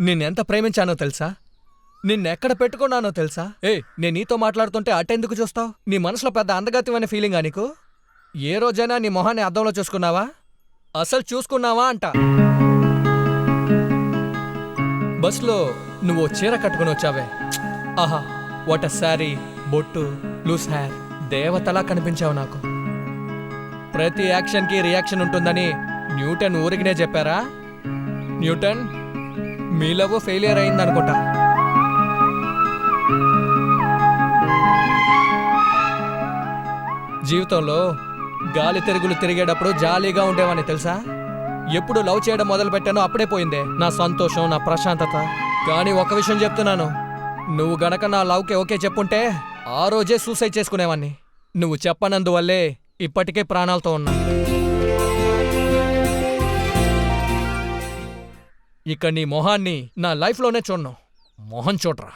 నిన్నెంత ప్రేమించానో తెలుసా? నిన్నెక్కడ పెట్టుకున్నానో తెలుసా? ఏ నేను నీతో మాట్లాడుతుంటే అటెందుకు చూస్తావు? నీ మనసులో పెద్ద అందగత్యమైన ఫీలింగా నీకు? ఏ రోజైనా నీ మొహాన్ని అద్దంలో చూసుకున్నావా? అసలు చూసుకున్నావా అంట. బస్లో నువ్వు చీర కట్టుకుని వచ్చావే. ఆహా వాట్ శారీ బొట్టు లూస్ హెయిర్ దేవతలా కనిపించావు నాకు. ప్రతి యాక్షన్కి రియాక్షన్ ఉంటుందని న్యూటన్ ఊరికినే చెప్పారా? న్యూటన్ మీ లవ్ ఫెయిలియర్ అయిందనుకుంటా. జీవితంలో గాలి తిరుగులు తిరిగేటప్పుడు జాలీగా ఉండేవాని తెలుసా? ఎప్పుడు లవ్ చేయడం మొదలు పెట్టానో అప్పుడే పోయిందే. నా సంతోషం నా ప్రశాంతత. కానీ ఒక విషయం చెప్తున్నాను. నువ్వు గనక నా లవ్కి ఓకే చెప్పుంటే ఆ రోజే సూసైడ్ చేసుకునేవాన్ని నువ్వు చెప్పనందువల్లే ఇప్పటికే ప్రాణాలతో ఉన్నా. ఇక నీ మొహాన్ని నా లైఫ్లోనే చూడను. మొహం చూడరా.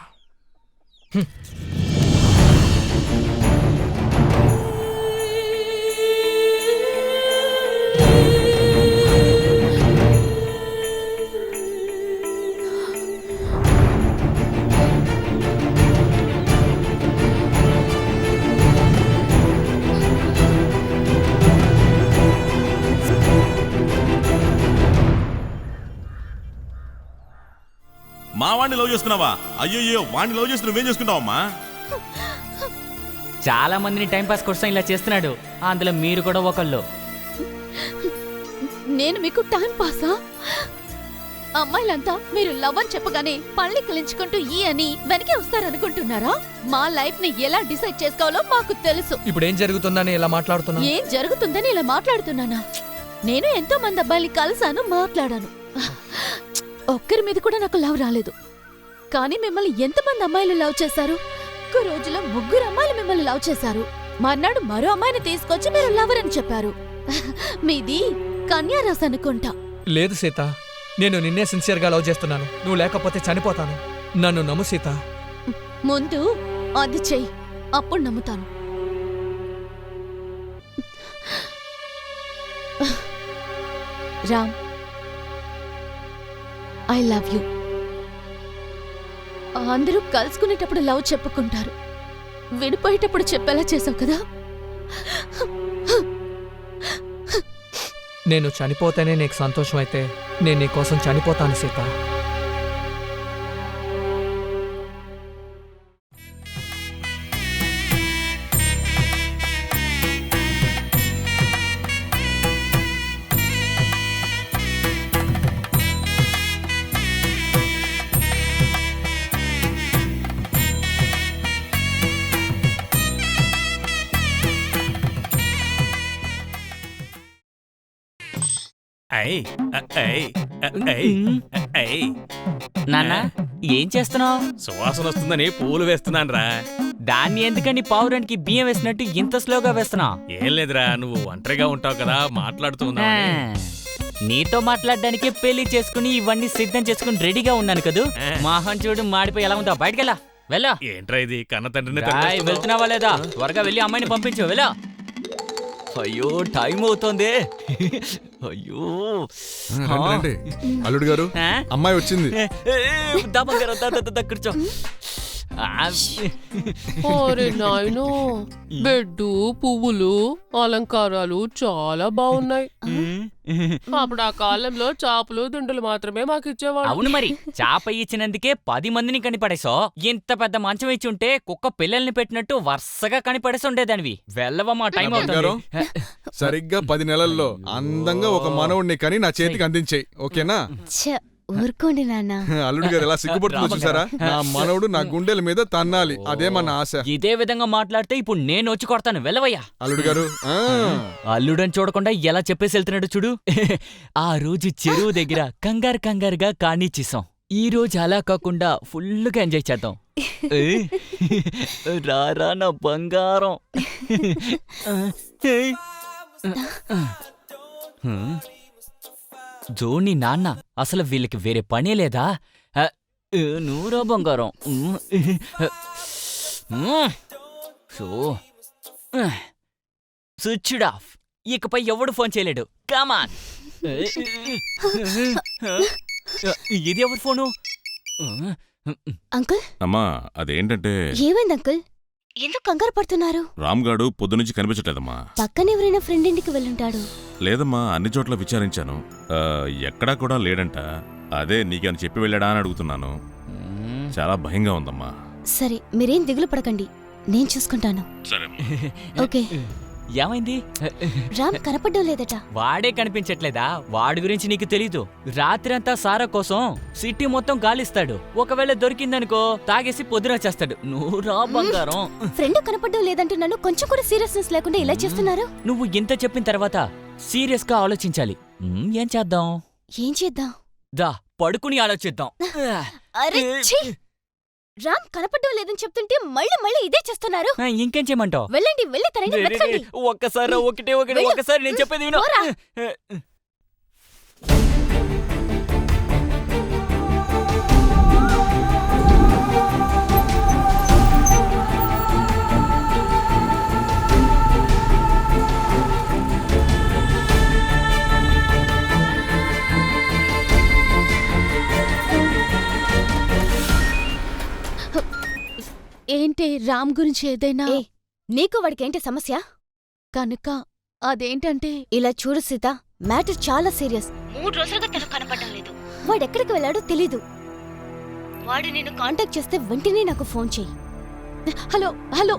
మా వాడిని లవ్ చేస్తున్నావా అయ్యో వాడిని లవ్ చేసి నువ్వేం చేసుకుంటావమ్మా? చాలా మందిని టైంపాస్ కోసం ఇలా చేస్తున్నాడు. అందులో మీరు కూడా ఒకళ్ళు. నేను మీకు టైం పాసా? అమ్మాయిలంతా మీరు లవ్ అని చెప్పగానే పళ్ళి కలించుకుంటూ ఈ అని వెనకే వస్తారనుకుంటున్నారా? మా లైఫ్ని ఎలా డిసైడ్ చేసుకోవాలో మాకు తెలుసు. ఇప్పుడు ఏం జరుగుతుందని ఇలా మాట్లాడుతున్నా ఏం జరుగుతుందని ఇలా మాట్లాడుతున్నానా? నేను ఎంతో మంది అబ్బాయిని కలిసాను మాట్లాడాను. ఒక్కరి మీద కూడా నాకు లవ్ రాలేదు. కానీ మిమ్మల్ని ఎంతమంది అమ్మాయిలు లవ్ చేశారు? ఒక్క రోజులో ముగ్గురు అమ్మాయిలు మిమ్మల్ని లవ్ చేశారు. మర్నాడు మరో అమ్మాయిని తీసుకొచ్చి మీరు లవర్ అని చెప్పారు. మీది కన్యారాస్ అనుకుంటా. లేదు సీత. నేను నిన్నే సిన్సియర్గా లవ్ చేస్తున్నాను. నువ్వు లేకపోతే చనిపోతాను. నన్ను నమ్ము సీత. ముందు అది చెయ్యి. అప్పుడు నమ్ముతాను. రామ్. I love you. అందరూ కలుసుకునేటప్పుడు లవ్ చెప్పుకుంటారు. విడిపోయేటప్పుడు చెప్పేలా చేసావు కదా? నేను చనిపోతేనే నీకు సంతోషం అయితే నేను నీ కోసం చనిపోతాను సీత. నాన్న ఏం? చేస్తున్నావు? సువాసన వస్తుందని పూలు వేస్తున్నాను రా. దాన్ని ఎందుకని పావురానికి బియ్యం వేసినట్టు ఇంత స్లోగా వేస్తున్నావు? ఏం లేదురా నువ్వు ఒంటరిగా ఉంటావు కదా మాట్లాడుతూ ఉన్నావు నీతో మాట్లాడడానికి పెళ్ళి చేసుకుని ఇవన్నీ సిద్ధం చేసుకుని రెడీగా ఉన్నాను కదూ. మోహన్ చూడు మాడిపోయి ఎలా ఉందా బయటకెళ్ళా. వెళ్ళా. ఏంట్రా ఇది? కన్న తండ్రిని? వెళ్తున్నావా లేదా? త్వరగా వెళ్ళి అమ్మాయిని పంపించు వెళ్ళా. అయ్యో టైం అవుతోంది. అయ్యో రండి, రండి. అల్లుడు గారు ఆ? అమ్మాయి వచ్చింది దా బంగారం, దా, దా, దా, దా, కూర్చో ఓరే నాయనో బెడ్డు పువ్వులు అలంకారాలు చాలా బాగున్నాయి. అప్పుడు ఆ కాలంలో చాపలు దుండలు మాత్రమే మాకు ఇచ్చేవాడు అవును మరి. చాప ఇచ్చినందుకే పది మందిని కనిపడేసో ఇంత పెద్ద మంచం ఇచ్చి ఉంటే కుక్క పిల్లల్ని పెట్టినట్టు వరుసగా కనిపడేసి ఉండేదానివి వెళ్ళవమ్మా టైం అవుతుంది. సరిగ్గా పది నెలల్లో అందంగా ఒక మనవుణ్ణి కని నా చేతికి అందించేయి. ఓకేనా? ఊరుకోండి నాన్న. అల్లుడు గారు ఎలా సిగ్గుపడుతుందో చూసారా? నా మనవుడు నా గుండెల మీద తన్నాలి. అదే మన ఆశ. ఇదే విధంగా మాట్లాడితే ఇప్పుడు నేను వచ్చి కొడతాను. వెళ్ళవయ్యా. అల్లుడు గారు అల్లుడని చూడకుండా ఎలా చెప్పేసి వెళ్తున్నాడు చూడు. ఆ రోజు చెరువు దగ్గర కంగారు కంగారుగా కాణిచ్చేసాం ఈ రోజు అలా కాకుండా ఫుల్గా ఎంజాయ్ చేద్దాం? రారా నా బంగారం. జోని నాన్న అసలు వీళ్ళకి వేరే పనే లేదా? నూరా బంగారం. ఉమ్. ఉమ్. So switched off. ఇకపై ఎవడు ఫోన్ చేయలేడు. కమాన్ ఇది ఎవరి ఫోను? అంకుల్? అమ్మా అదేంటంటే ఏమైంది అంకుల్? ఎందుకు కంగారు పడుతున్నారు? రామ్గాడు పొద్దునుంచి కనిపించట్లేదమ్మా. పక్కన ఎవరైనా ఫ్రెండ్ ఇంటికి వెళ్ళుంటాడు. లేదమ్మా అన్ని చోట్ల విచారించాను. ఆ, ఎక్కడా కూడా లేడంట. అదే నీకేమైనా చెప్పి వెళ్ళాడా అని అడుగుతున్నాను. చాలా భయంగా ఉందమ్మా. సరే మీరేం దిగులు పడకండి. నేను చూసుకుంటాను. సరే ఓకే. ఏమైంది? రామ్ కనపడడం లేదట. వాడే కనిపించట్లేదా? వాడి గురించి నీకు తెలీదు. రాత్రంతా సారా కోసం సిటీ మొత్తం గాలిస్తాడు. ఒకవేళ దొరికిందనుకో తాగేసి పొద్దున చేస్తాడు నువ్వు రా బంగారం. ఫ్రెండ్ కనపడడం లేదంటూ నన్ను కొంచెం కూడా సీరియస్నెస్ లేకుండా ఇలా చేస్తున్నారు? నువ్వు ఇంత చెప్పిన తర్వాత సీరియస్గా ఆలోచించాలి ఏం చేద్దాం? ఏం చేద్దాం? దా పడుకుని ఆలోచిద్దాం. అరే! రామ్ కనపడడం లేదని చెప్తుంటే మళ్ళీ మళ్ళీ ఇదే చేస్తున్నారు. ఆ, ఇంకేం చేయమంటావు? వెళ్ళండి వెళ్ళి తనని వెతకండి. ఒక్కసారి ఒకటే ఒకటి వెళ్ళు. ఒక్కసారి నేను చెప్పేది విను. పోరా. ఏంటి రామ్ గురించి ఏదైనా? నీకు వాడికేంటి సమస్య? కనుక అదేంటంటే? ఇలా చూడు సీత మ్యాటర్ చాలా సీరియస్. మూడు రోజులుగా తను కనపడడం లేదు. వాడెక్కడికి వెళ్ళాడో తెలీదు. వాడు నేను కాంటాక్ట్ చేస్తే వెంటనే నాకు ఫోన్ చెయ్యి. Hello hello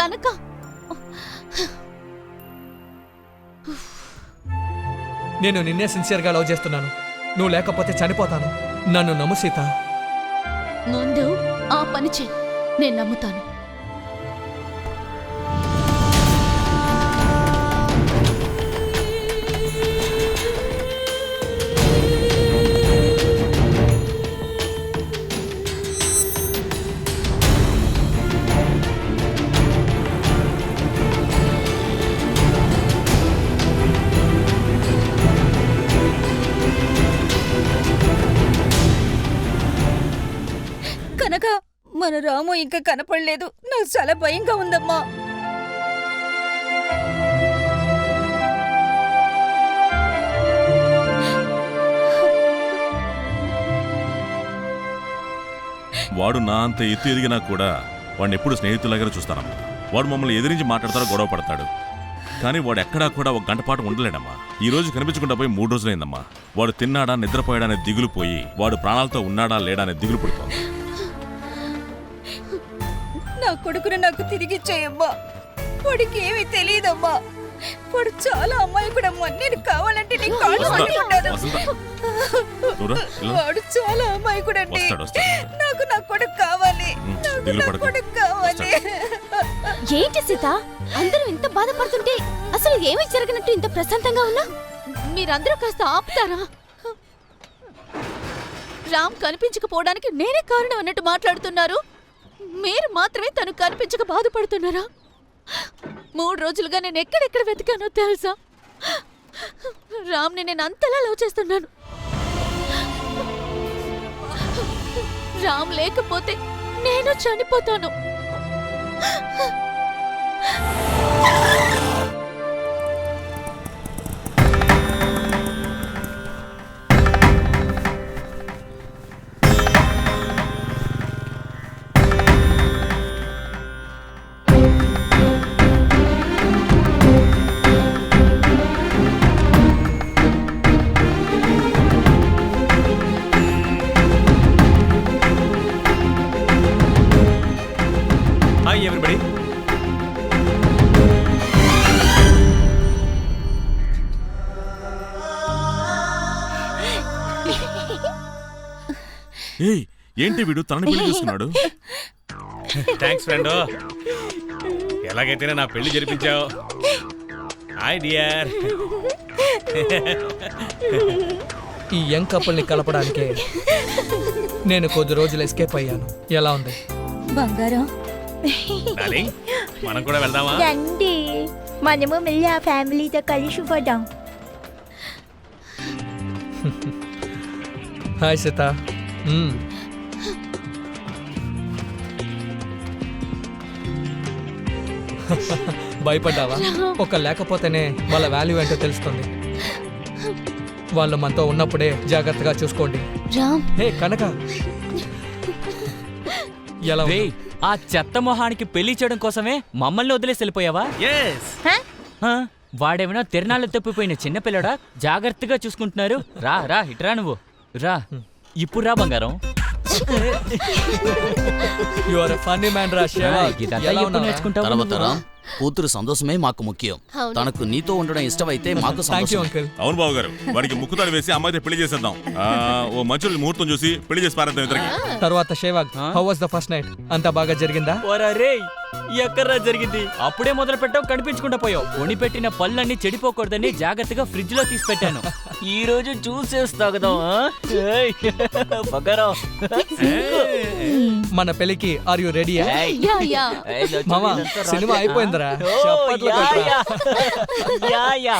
Kanaka? నేను నిన్నే సిన్సియర్గా లవ్ చేస్తున్నాను. నువ్వు లేకపోతే చనిపోతాను. నన్ను నమ్ము సీత. ముందు ఆ పని చెయ్యి నేను నమ్ముతాను. మన రాము ఇంకా కనపడలేదు. నాకు చాలా భయంగా ఉందమ్మా. వాడు నా అంత ఎత్తు ఎదిగినా కూడా వాడిని ఎప్పుడు స్నేహితులాగానే చూస్తానమ్మా. వాడు మమ్మల్ని ఎదిరించి మాట్లాడతారో గొడవ పడతాడు. కానీ వాడు ఎక్కడా కూడా ఒక గంట పాటు ఉండలేడమ్మా. ఈ రోజు కనిపించకుండా పోయి మూడు రోజులైందమ్మా. వాడు తిన్నాడా నిద్రపోయాడా అనే దిగులు పోయి వాడు ప్రాణాలతో ఉన్నాడా లేడా అనే దిగులు పుడుతోంది కొడుకును నాకు తిరిగిచ్చేయమ్మా వాడికి ఏమీ తెలియదమ్మా వాడు చాలా అమ్మాయికుడమ్మా నేను కావాలంటే నీ కాళ్ళు పట్టుకుంటాను. వాడు చాలా అమ్మాయికుడండి వస్తాడు, వస్తాడు. నాకు నా కొడుకు కావాలి. నాకు నా. కొడుకు కావాలి. ఏంటి సీత? అందరూ ఇంత బాధపడుతుంటే అసలు ఏమీ జరగనట్టు ఇంత ప్రశాంతంగా ఉన్నా? మీరందరూ కాస్త ఆపుతారా? రామ్ కనిపించకపోవడానికి నేనే కారణం అన్నట్టు మాట్లాడుతున్నారు. మీరు మాత్రమే తను కనిపించక బాధపడుతున్నారా? మూడు రోజులుగా నేను ఎక్కడెక్కడ వెతికానో తెలుసా? రామ్ని నేను అంతలా లవ్ చేస్తున్నాను. రామ్ లేకపోతే నేను చనిపోతాను. ఏయ్ ఏంటి వీడు? తనని పెళ్ళి చేసుకున్నాడు థ్యాంక్స్ ఫ్రెండ్ ఎలాగైతేనే నా పెళ్ళి జరిపించావు. హాయ్ డియర్ ఈ యంగ్ కపుల్ని కలపడానికే నేను కొద్ది రోజులు ఎస్కేప్ అయ్యాను. ఎలా ఉంది? బంగారం. డార్లింగ్ మనం కూడా వెళ్దామా? రండి. మనము మళ్ళీ ఆ ఫ్యామిలీతో కలిసి పోదాం. హాయ్ సీత. భయపడ్డావా? ఒక లేకపోతేనే వాళ్ళ వాల్యూ ఏంటో తెలుస్తుంది. వాళ్ళు మనతో ఉన్నప్పుడే జాగ్రత్తగా చూసుకోండి. రామ్. హే కనక. ఎలా ఉంది? రేయ్ ఆ చెత్త మొహానికి పెళ్ళి చేయడం కోసమే మమ్మల్ని వదిలేసి వెళ్ళిపోయావా? ఆ, వాడేమైనా తిరణాలు తప్పిపోయిన చిన్నపిల్లడా జాగ్రత్తగా చూసుకుంటున్నారు. రా రా ఇట్రా నువ్వు. రా. ఇప్పుడు రా బంగారం you are a funny man రా శేవా ఇదంతా ఎప్పుడు? నేర్చుకుంటావు తర్వాత? రా. కూతురు సంతోషమే మాకు ముఖ్యం. అవును. తనకు నీతో ఉండడం ఇష్టమైతే మాకు థ్యాంక్ యూ సంతోషం అంకుల్ అవును బాబు గారు వాడికి ముక్కుతాడు వేసి అమ్మాయితో పెళ్ళి చేసేద్దాం. ఆ, ఓ మంచి రోజు ముహూర్తం చూసి పెళ్ళి చేసి పారేద్దాం ఇద్దరికి. తర్వాత Sehwag how was the first night అంతా బాగా జరిగిందా? ఓరా ఎక్కడ్రా జరిగింది? అప్పుడే మొదలు పెట్టావు కనిపించకుండా పోయావు. కొని పెట్టిన పళ్ళన్నీ చెడిపోకూడదని జాగ్రత్తగా ఫ్రిడ్జ్లో తీసి పెట్టాను. ఈ రోజు జ్యూస్ వేసి తాగుదాం ఆ? ఏయ్, బంగారం. మన పెళ్ళికి are you ready. Yeah yeah మామా, సినిమా రాత్రి. ఓ, చప్పట్లు యా, కొట్టరా. యా. Yeah, yeah.